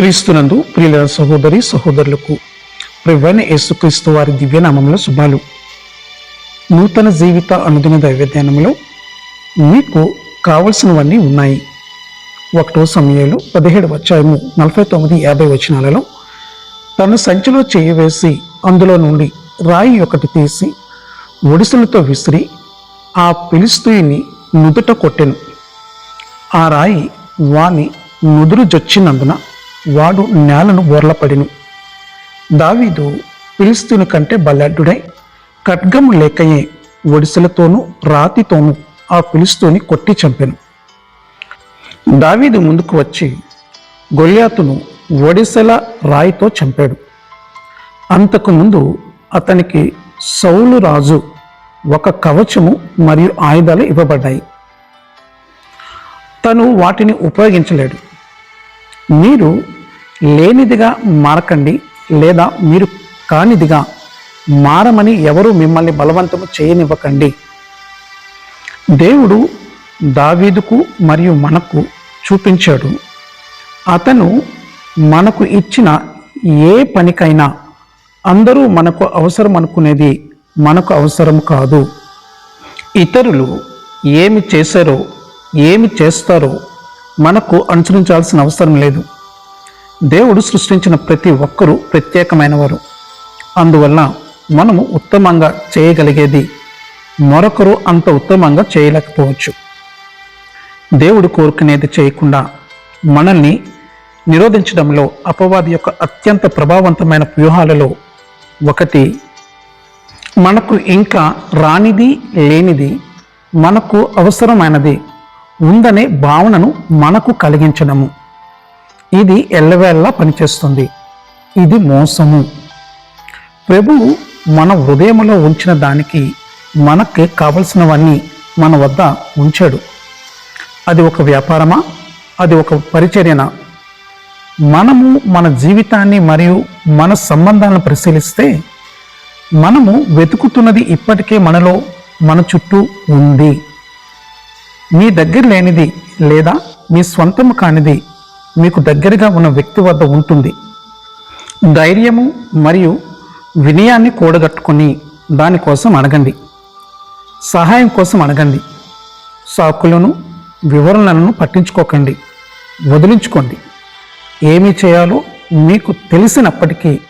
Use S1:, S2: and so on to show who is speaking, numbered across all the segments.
S1: క్రీస్తునందు ప్రియుల సహోదరి సహోదరులకు ప్రవీణ యేసుక్రీస్తు వారి దివ్యనామంలో శుభాలు. నూతన జీవిత అనుదిన దైవధ్యానంలో మీకు కావలసినవన్నీ ఉన్నాయి. ఒకటో సమయంలో పదిహేడు వచ్చాయము నలభై తొమ్మిది యాభై వచనాలలో తన సంచిలో చేయవేసి అందులో నుండి రాయి ఒకటి తీసి ఒడిసెలతో విసిరి ఆ పిలిస్తీని నుదుట కొట్టెను. ఆ రాయి వాని నుదురు జొచ్చినందున వాడు నేలను బోర్లపడిను దావీదు ఫిలిస్తీను కంటే బలాఢ్యుడై ఖడ్గము లేకయే ఒడిసెలతోనూ రాతితోనూ ఆ పిలుస్తూని కొట్టి చంపెను. దావీదు ముందుకు వచ్చి గొల్యాతును ఒడిసెల రాయితో చంపాడు. అంతకుముందు అతనికి సౌలు రాజు ఒక కవచము మరియు ఆయుధాలు ఇవ్వబడ్డాయి. తను వాటిని ఉపయోగించలేడు. మీరు లేనిదిగా మారకండి లేదా మీరు కానిదిగా మారమని ఎవరు మిమ్మల్ని బలవంతము చేయనివ్వకండి. దేవుడు దావీదుకు మరియు మనకు చూపించాడు. అతను మనకు ఇచ్చిన ఏ పనికైనా అందరూ మనకు అవసరం అనుకునేది మనకు అవసరం కాదు. ఇతరులు ఏమి చేశారో ఏమి చేస్తారో మనకు అనుసరించాల్సిన అవసరం లేదు. దేవుడు సృష్టించిన ప్రతి ఒక్కరూ ప్రత్యేకమైనవారు. అందువల్ల మనము ఉత్తమంగా చేయగలిగేది మరొకరు అంత ఉత్తమంగా చేయలేకపోవచ్చు. దేవుడు కోరుకునేది చేయకుండా మనల్ని నిరోధించడంలో అపవాది యొక్క అత్యంత ప్రభావవంతమైన వ్యూహాలలో ఒకటి మనకు ఇంకా రానిది లేనిది మనకు అవసరమైనది ఉందనే భావనను మనకు కలిగించడము. ఇది ఎల్లవేళలా పనిచేస్తుంది. ఇది మోసము. ప్రభువు మన హృదయంలో ఉంచిన దానికి మనకి కావలసినవన్నీ మన వద్ద ఉంచాడు. అది ఒక వ్యాపారమా? అది ఒక పరిచర్యనా? మనము మన జీవితాన్ని మరియు మన సంబంధాలను పరిశీలిస్తే మనము వెతుకుతున్నది ఇప్పటికే మనలో మన చుట్టూ ఉంది. మీ దగ్గర లేనిది లేదా మీ స్వంతము కానిది మీకు దగ్గరగా ఉన్న వ్యక్తి వద్ద ఉంటుంది. ధైర్యము మరియు వినయాన్ని కూడగట్టుకొని దానికోసం అడగండి. సహాయం కోసం అడగండి. సాకులను వివరణలను పట్టించుకోకండి. వదిలించుకోండి. ఏమి చేయాలో మీకు తెలిసినప్పటికీ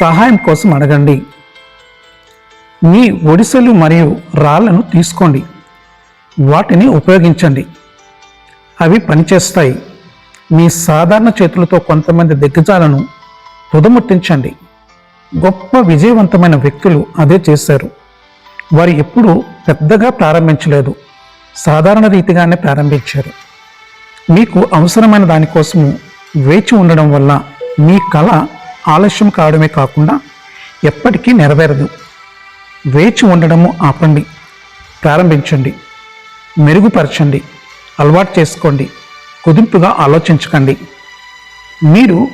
S1: సహాయం కోసం అడగండి. మీ ఒడిసెలు మరియు రాళ్ళను తీసుకోండి. వాటిని ఉపయోగించండి. అవి పనిచేస్తాయి. మీ సాధారణ చేతులతో కొంతమంది దిగ్గజాలను తుదముట్టించండి. గొప్ప విజయవంతమైన వ్యక్తులు అదే చేశారు. వారు ఎప్పుడూ పెద్దగా ప్రారంభించలేదు. సాధారణ రీతిగానే ప్రారంభించారు. మీకు అవసరమైన దానికోసము వేచి ఉండడం వల్ల మీ కళ ఆలస్యం కావడమే కాకుండా ఎప్పటికీ నెరవేరదు. వేచి ఉండడము ఆపండి. ప్రారంభించండి. మెరుగుపరచండి అలవాటు చేసుకోండి కుదింపుగా ఆలోచించకండి. మీరు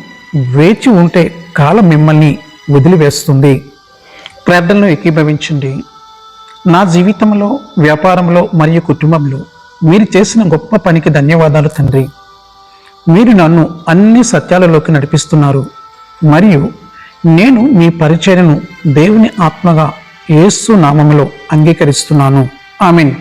S1: వేచి ఉంటే కాలం మిమ్మల్ని వదిలివేస్తుంది. ప్రార్థనలు ఏకీభవించండి. నా జీవితంలో వ్యాపారంలో మరియు కుటుంబంలో మీరు చేసిన గొప్ప పనికి ధన్యవాదాలు తండ్రి. మీరు నన్ను అన్ని సత్యాలలోకి నడిపిస్తున్నారు. మరియు నేను మీ పరిచయను దేవుని ఆత్మగా యేసు నామములో అంగీకరిస్తున్నాను. ఆమెన్.